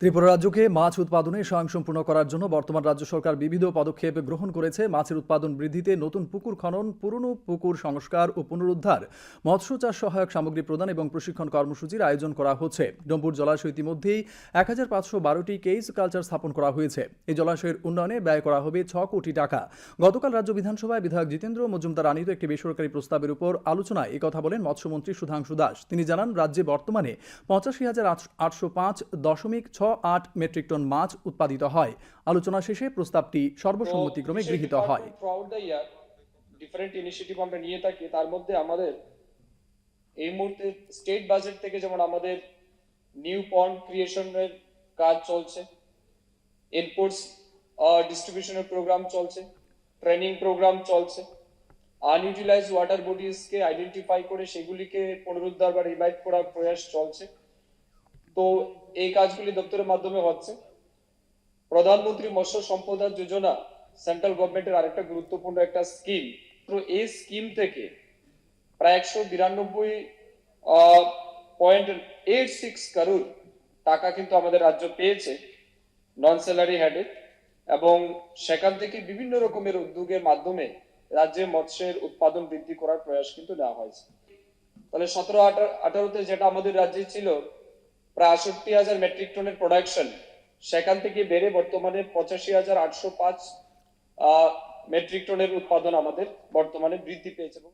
ত্রিপুরা রাজ্যকে মাছ উৎপাদনে স্বয়ংসম্পূর্ণ করার জন্য বর্তমান রাজ্য সরকার বিবিধ পদক্ষেপ গ্রহণ করেছে। মাছের উৎপাদন বৃদ্ধিতে নতুন পুকুর খনন, পুরনো পুকুর সংস্কার ও পুনরুদ্ধার, মৎস্য চাষ সহায়ক সামগ্রী প্রদান এবং প্রশিক্ষণ কর্মসূচির আয়োজন করা হচ্ছে। ডম্বুর জলাশয় ইতিমধ্যেই এক হাজার পাঁচশো বারোটি কেস কালচার স্থাপন করা হয়েছে। এই জলাশয়ের উন্নয়নে ব্যয় করা হবে ছ কোটি টাকা। গতকাল রাজ্য বিধানসভায় বিধায়ক জিতেন্দ্র মজুমদার আনিত একটি বেসরকারি প্রস্তাবের উপর আলোচনায় একথা বলেন মৎস্যমন্ত্রী সুধাংশু দাস। তিনি জানান, রাজ্যে বর্তমানে পঁচাশি হাজার আটশো পাঁচ দশমিক আট মেট্রিক টন মাছ উৎপাদিত হয়। আলোচনা শেষে প্রস্তাবটি সর্বসম্মতিক্রমে গৃহীত হয়। ডিফারেন্ট ইনিশিয়েটিভ আমরা নিয়ে থাকি তার মধ্যে আমাদের এই মুহূর্তে স্টেট বাজেট থেকে যেমন আমাদের নিউ পন্ড ক্রিয়েশনের কাজ চলছে ইনপুটস ডিস্ট্রিবিউশনের প্রোগ্রাম চলছে ট্রেনিং প্রোগ্রাম চলছে আনইউটিলাইজ ওয়াটার বডিজকে আইডেন্টিফাই করে সেগুলিকে পুনরুদ্ধার বা রিভাইভ করার প্রয়াস চলছে। তো এই কাজগুলি দপ্তরের মাধ্যমে হচ্ছে। প্রধানমন্ত্রী মৎস্য সম্পদা যোজনা, সেন্ট্রাল গভর্নমেন্টের আরেকটা গুরুত্বপূর্ণ একটা স্কিম। তো এই স্কিম থেকে প্রায় একশো বিরানব্বই পয়েন্ট এইট সিক্স কারুর টাকা কিন্তু আমাদের রাজ্য পেয়েছে নন স্যালারি হেডে এবং সেখান থেকে বিভিন্ন রকমের উদ্যোগের মাধ্যমে রাজ্যে মৎস্যের উৎপাদন বৃদ্ধি করার প্রয়াস কিন্তু নেওয়া হয়েছে। তাহলে সতেরো আঠারোতে যেটা আমাদের রাজ্যে ছিল প্রায় আষট্টি হাজার মেট্রিক টনের প্রোডাকশন সেখান থেকে বেড়ে বর্তমানে পঁচাশি হাজার আটশো পাঁচ মেট্রিক টনের উৎপাদন আমাদের বর্তমানে বৃদ্ধি পেয়েছে। এবং